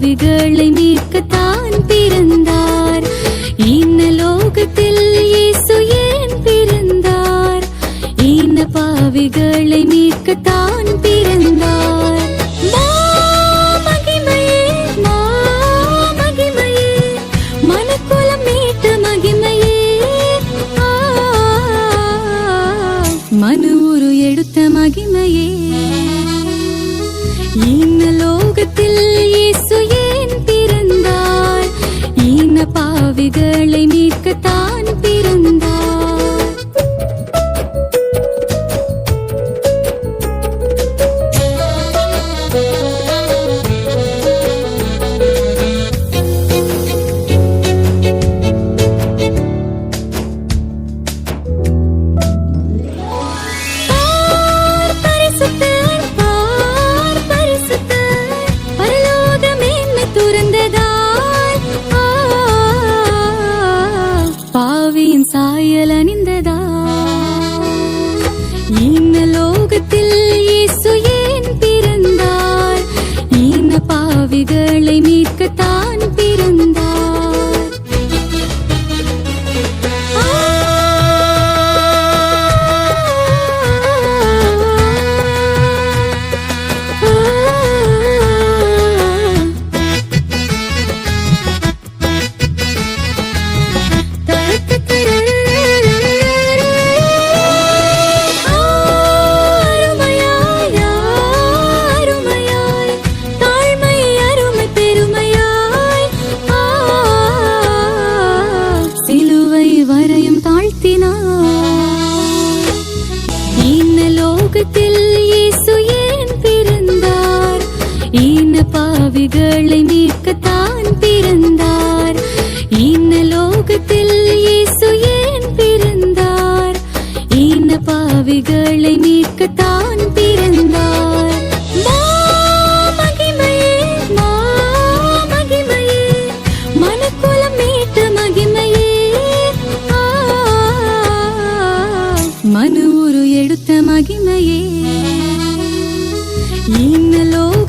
பாவிகளை மீட்கத்தான் பிறந்தார். இந்த லோகத்தில் இயேசு ஏன் பிறந்தார்? இந்த பாவிகளை மீட்கத்தான் பிறந்தார். மனு ஒரு எடுத்த மகிமையே. இந்த லோகத்தில் பாவிகளை மீட்கத்தான் உங்களை மீட்க ഹൃദയം താഴ്ത്തിനാർ ഇന്ന് ലോകത്തിൽ യേസുയേൻ പിറന്നാർ ഇന്ന് പാവികളെ മീക്കത്താൻ പിറന്നാർ ഇന്ന് ലോകത്തിൽ യേസുയേൻ പിറന്നാർ ഇന്ന് പാവികളെ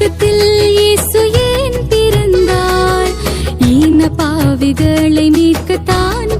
உலகத்தில் இயேசு ஏன் பிறந்தார்? ஈன பாவிகளை மீட்கத்தான்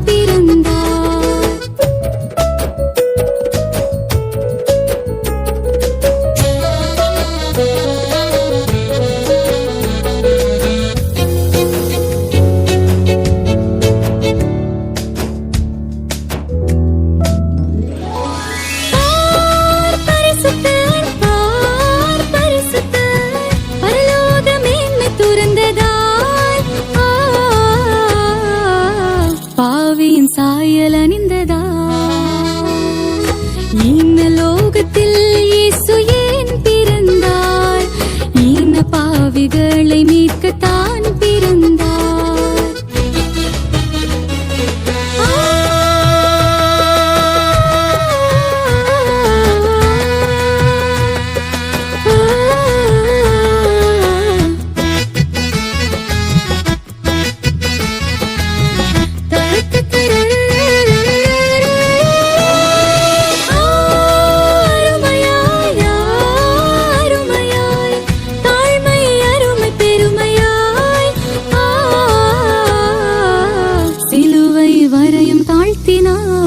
destinado.